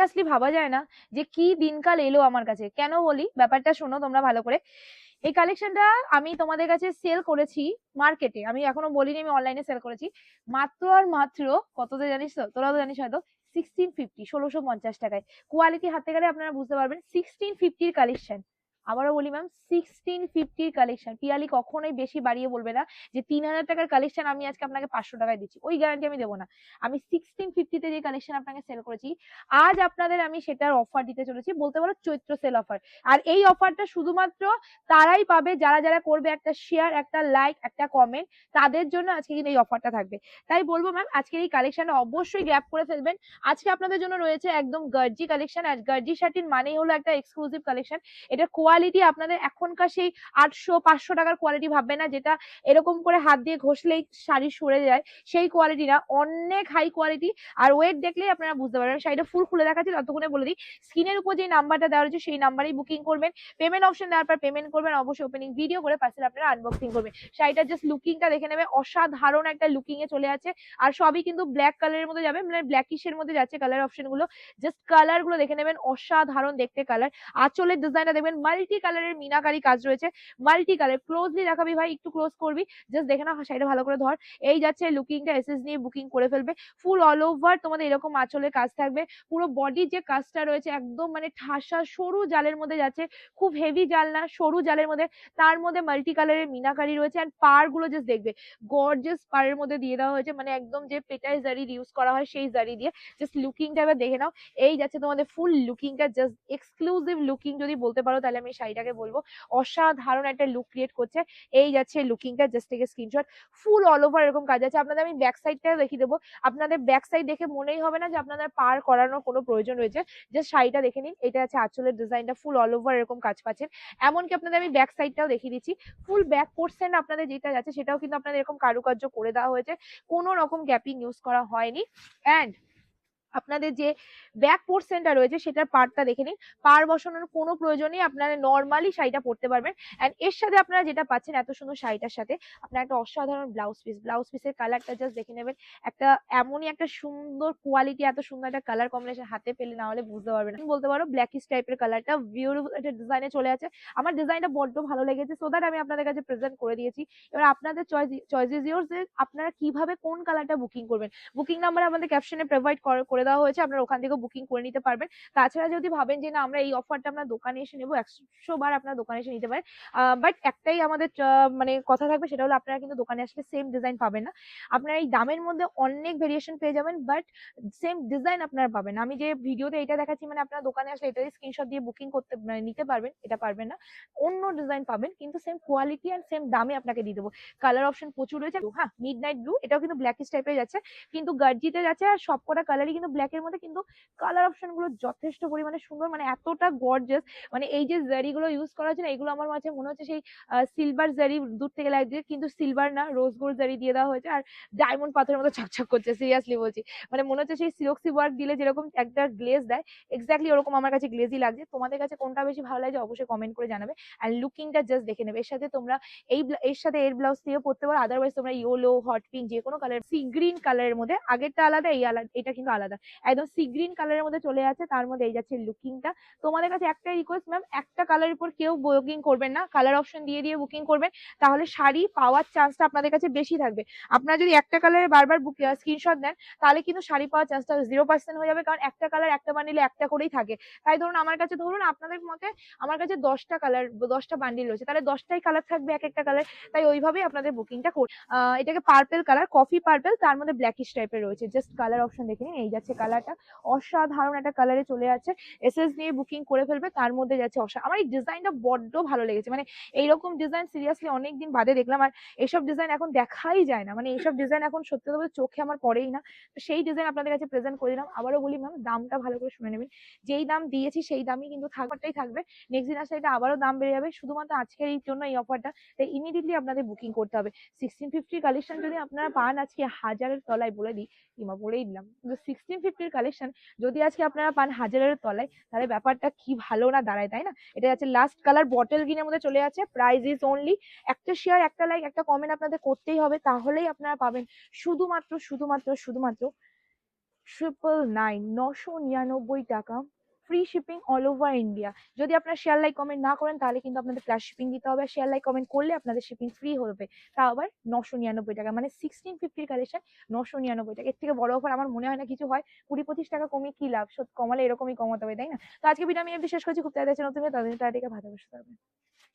Seriously ভাবা যায় না যে কি দিনকাল এলো আমার কাছে। কেন বলি? ব্যাপারটা শোনো তোমরা ভালো করে। এই কালেকশনটা আমি তোমাদের কাছে সেল করেছি মার্কেটে আমি এখনও বলিনি, আমি অনলাইনে সেল করেছি। মাত্র আর মাত্র কততে জানিস তো? তোরা তো জানিস হয়তো সিক্সটিন ফিফটি ষোলোশো পঞ্চাশ টাকায়। কোয়ালিটি হাতে গেলে আপনারা বুঝতে পারবেন সিক্সটিন ফিফটির কালেকশন আবারও বলি ম্যাম সিক্সটিন ফিফটির কালেকশন পিয়ালি কখনোই বেশি বাড়িয়ে বলবে না যে তিন হাজার টাকার কালেকশন আমি আজকে আপনাকে পাঁচশো টাকায় দিচ্ছি। ওই গ্যারান্টি আমি দেবো না। আমি সিক্সটিন ফিফটিতে যে কালেকশন আপনাকে সেল করেছি, আজ আপনাদের আমি সেটার অফার দিতে চলেছি, বলতে পারো চৈত্র সেল অফার আর এই অফারটা শুধুমাত্র তারাই পাবে, যারা যারা করবে একটা শেয়ার একটা লাইক একটা কমেন্ট তাদের জন্য আজকে কিন্তু এই অফারটা থাকবে। তাই বলব ম্যাম আজকের এই কালেকশনটা অবশ্যই গ্র্যাপ করে ফেলবেন। আজকে আপনাদের জন্য রয়েছে একদম গার্জি কালেকশন আর গার্জি শার্টির মানেই হলো একটা এক্সক্লুসিভ কালেকশন এটা কোয়ালিটি আপনাদের এখনকার সেই আটশো, পাঁচশো টাকার কোয়ালিটি ভাববে না, যেটা এরকম করে হাত দিয়ে ঘষলেই শাড়ি সরে যায়, সেই কোয়ালিটি না। অনেক হাই কোয়ালিটি আর ওয়েট দেখলেই আপনারা বুঝতে পারবেন। শাড়িটা ফুল খুলে দেখাচ্ছি, ততক্ষণে বলে দিই স্ক্রিনের উপর যে নাম্বারটা দেওয়া রয়েছে, সেই নাম্বারেই বুকিং করবেন। পেমেন্ট অপশন দেওয়ার পর পেমেন্ট করবেন, অবশ্যই ওপেনিং ভিডিও করে পার্সেল আপনারা আনবক্সিং করবেন। শাড়িটার জাস্ট লুকিংটা দেখে নেবে, অসাধারণ একটা লুকিং এ চলে আছে। আর সবই কিন্তু ব্ল্যাক কালারের মধ্যে যাবে মানে ব্ল্যাকিশের মধ্যে যাচ্ছে কালার অপশনগুলো। জাস্ট কালারগুলো দেখে নেবেন, অসাধারণ দেখতে কালার আঁচলের ডিজাইনটা দেখবেন মাল্টি কালারের মিনাকারি কাজ রয়েছে। মাল্টি কালার ক্লোজলি দেখাবি ভাই, একটু ক্লোজ করবি। জাস্ট দেখে না শাড়িটা ভালো করে ধর। এই যাচ্ছে লুকিংটা এসএস নিয়ে বুকিং করে ফেলবে। ফুল অল ওভার তোমাদের এরকম আঁচলের কাজ থাকবে। পুরো বডির যে কাজটা রয়েছে, একদম মানে ঠাসা, সরু জালের মধ্যে যাচ্ছে। খুব হেভি জাল না, সরু জালের মধ্যে। তার মধ্যে মাল্টি কালারের মিনাকারি রয়েছে আর পারগুলো জাস্ট দেখবে। গর্জিয়াস পাড়ের মধ্যে দিয়ে দেওয়া হয়েছে মানে একদম যে পেটাই জারি ইউজ করা হয়, সেই জারি দিয়ে। জাস্ট লুকিংটা এবার দেখে নাও। এই যাচ্ছে তোমাদের ফুল লুকিংটা জাস্ট এক্সক্লুসিভ লুকিং যদি বলতে পারো, তাহলে আমি এই শাড়িটাকে বলব, অসাধারণ একটা লুক ক্রিয়েট করছে। এই যাচ্ছে লুকিংটা জাস্ট থেকে স্ক্রিনশট ফুল অল ওভার এরকম কাজ আছে। আপনাদের আমি ব্যাক সাইডটাও দেখিয়ে দেবো। আপনাদের ব্যাক সাইড দেখে মনেই হবে না যে আপনাদের পার করানোর কোনো প্রয়োজন রয়েছে। জাস্ট শাড়িটা দেখে নিন। এটা আছে আঁচলের ডিজাইনটা ফুল অল ওভার এরকম কাজ পাচ্ছেন। এমনকি আপনাদের আমি ব্যাক সাইডটাও দেখিয়ে দিচ্ছি। ফুল ব্যাক পোর্শন আপনাদের যেটা যাচ্ছে সেটাও কিন্তু আপনাদের এরকম কারুকার্য করে দেওয়া হয়েছে। কোনো রকম গ্যাপিং ইউজ করা হয়নি। অ্যান্ড আপনাদের যে ব্যাক পোর্শনটা রয়েছে সেটার পার্টটা দেখে নিন। পার বসানোর কোনো প্রয়োজনই আপনারা নর্মালি শাড়িটা পরতে পারবেন। অ্যান্ড এর সাথে আপনারা যেটা পাচ্ছেন এত সুন্দর শাড়িটার সাথে, আপনার একটা অসাধারণ ব্লাউজ পিস ব্লাউজ পিসের কালারটা জাস্ট দেখে নেবেন। একটা এমনই একটা সুন্দর কোয়ালিটি এত সুন্দর একটা কালার কম্বিনেশন হাতে পেলে না হলে বুঝতে পারবেন বলতে পারো ব্ল্যাকিশ টাইপের কালারটা বিউটিফুল একটা ডিজাইনে চলে আছে। আমার ডিজাইনটা বড্ড ভালো লেগেছে সো দ্যাট আমি আপনাদের কাছে প্রেজেন্ট করে দিয়েছি। এবার আপনাদের চয়েস চয়েস ইজ ইয়োর্স আপনারা কীভাবে কোন কালারটা বুকিং করবেন। বুকিং নাম্বার আমাদের ক্যাপশনে প্রোভাইড করে দেওয়া হয়েছে, আপনারা ওখান থেকে বুকিং করে নিতে পারবেন। তাছাড়া যদি ভাবেন যে না, আমরা এই অফারটা আমরা দোকানে এসে নেব, একশো বার আপনার দোকানে এসে নিতে পারেন। বাট একটাই আমাদের মানে কথা থাকবে, সেটা হলো আপনারা কিন্তু দোকানে আসলে সেম ডিজাইন পাবেন না। আপনারা এই দামের মধ্যে অনেক ভেরিয়েশন পেয়ে যাবেন বাট সেম ডিজাইন আপনারা পাবেন আমি যে ভিডিওতে এটা দেখাচ্ছি মানে আপনারা দোকানে আসলে এটাই স্ক্রিনশট দিয়ে বুকিং করতে মানে নিতে পারবেন, এটা পারবেন না। অন্য ডিজাইন পাবেন, কিন্তু সেম কোয়ালিটি অ্যান্ড সেম দামে আপনাকে দিয়ে দেবো। কালার অপশন প্রচুর রয়েছে। হ্যাঁ মিড নাইট ব্লু এটাও কিন্তু ব্ল্যাকিশ টাইপের যাচ্ছে, কিন্তু গার্জিতে যাচ্ছে আর সবকটা কালারই কিন্তু ব্ল্যাকের মধ্যে কিন্তু কালার অপশনগুলো যথেষ্ট পরিমাণে সুন্দর মানে এতটা গর্জিয়াস মানে এই যে জারি গুলো ইউজ করা হয়েছে না, এগুলো আমার মাঝে মনে হচ্ছে সেই সিলভার জারি দূর থেকে লাগছে কিন্তু সিলভার না রোজ গোল্ড জারি দিয়ে দেওয়া হয়েছে, আর ডায়মন্ড পাথরের মতো ছকছক করছে সিরিয়াসলি বলছি। মানে মনে হচ্ছে সেই সিলক্সি ওয়ার্ক দিলে যেরকম একটা গ্লেজ দেয় এক্স্যাক্টলি ওরকম আমার কাছে গ্লেজই লাগছে। তোমাদের কাছে কোনটা বেশি ভালো লাগছে অবশ্যই কমেন্ট করে জানাবে অ্যান্ড লুকিংটা জাস্ট দেখে নেবে। এর সাথে তোমরা এই এর সাথে এর ব্লাউজ দিয়ে পড়তে পারো আদারওয়াইজ তোমরা ইয়েলো হট পিঙ্ক যে কোনো কালার সি গ্রিন কালারের মধ্যে, আগেরটা আলাদা, এই আলাদা, এটা কিন্তু আলাদা। একদম সি গ্রিন কালারের মধ্যে চলে যাচ্ছে, তার মধ্যে এই যাচ্ছে লুকিংটা তোমাদের কাছে একটাই রিকোয়েস্ট ম্যাম একটা কালারের উপর কেউ বুকিং করবেন না কালার অপশন দিয়ে দিয়ে বুকিং করবেন, তাহলে শাড়ি পাওয়ার চান্সটা আপনাদের কাছে বেশি থাকবে। আপনারা যদি একটা কালারে বারবার বুক স্ক্রিনশট দেন, তাহলে কিন্তু শাড়ি পাওয়ার চান্সটা জিরো পার্সেন্ট হয়ে যাবে, কারণ একটা কালার একটা বান্ডিলে একটা করেই থাকে। তাই ধরুন আমার কাছে, ধরুন আপনাদের মতে আমার কাছে দশটা কালার দশটা বান্ডিল রয়েছে, তাহলে দশটাই কালার থাকবে এক একটা কালার তাই ওইভাবেই আপনাদের বুকিংটা কর এটাকে পার্পেল কালার কফি পার্পেল তার মধ্যে ব্ল্যাকিশ টাইপের রয়েছে। জাস্ট কালার অপশন দেখে নিন, এই যাচ্ছে কালারটা অসাধারণ একটা কালারে চলে যাচ্ছে। এসএস নিয়ে বুকিং করে ফেলবে, তার মধ্যে যাচ্ছে অসা, আমার এই ডিজাইনটা বড্ড ভালো লেগেছে। মানে এইরকম ডিজাইন সিরিয়াসলি অনেকদিন বাদে দেখলাম, আর এইসব ডিজাইন এখন দেখাই যায় না। মানে এইসব ডিজাইন এখন সত্যি কথা চোখে আমার পড়েই না। তো সেই ডিজাইন আপনাদের কাছে প্রেজেন্ট করে দিলাম। আবারও বলি ম্যাম দামটা ভালো করে শুনে নেবেন। যেই দাম দিয়েছি সেই দামই কিন্তু থাকবারটাই থাকবে। নেক্সট দিন আসলে এটা আবারও দাম বেড়ে যাবে। শুধুমাত্র আজকের এই জন্য এই অফারটা তাই ইমিডিয়েটলি আপনাদের বুকিং করতে হবে। সিক্সটিন ফিফটির কালেকশন যদি আপনারা পান আজকে হাজারের তলায় বলে দিই, কিংবা বলেই দিলাম। সিক্সটিন ফিফটির কালেকশন যদি আজকে আপনারা পান হাজারের তলায় তাহলে ব্যাপারটা কি ভালো না দাঁড়ায় তাই না এটা আছে লাস্ট কালার বটল গ্রিনের মধ্যে চলে আছে প্রাইস ইজ অনলি একটা শেয়ার একটা লাইক একটা কমেন্ট আপনাদের করতেই হবে তাহলেই আপনারা পাবেন শুধুমাত্র শুধুমাত্র শুধুমাত্র ট্রিপল নাইন নশো নিরানব্বই টাকা free shipping all over India যদি আপনারা শেয়ার লাইক কমেন্ট না করেন, তাহলে কিন্তু আপনাদের প্লাস শিপিং দিতে হবে। শেয়ার লাইক কমেন্ট করলে আপনাদের শিপিং ফ্রি হবে। তা আবার নশো নিরানব্বই টাকা। মানে সিক্সটিন ফিফটির কালেকশন নশো নিরানব্বই টাকা। এর থেকে বড় অফার আমার মনে হয় না কিছু হয়। কুড়ি পঁচিশ টাকা কমিয়ে কি লাভ? সত্যি কমালে এরকমই কমাতে হবে, তাই না? তো আজকে ভিডিও আমি শেষ করছি। খুব তাড়াতাড়ি নতুন তাদের তাদেরকে ভালো ভালোবাসতে পারবেন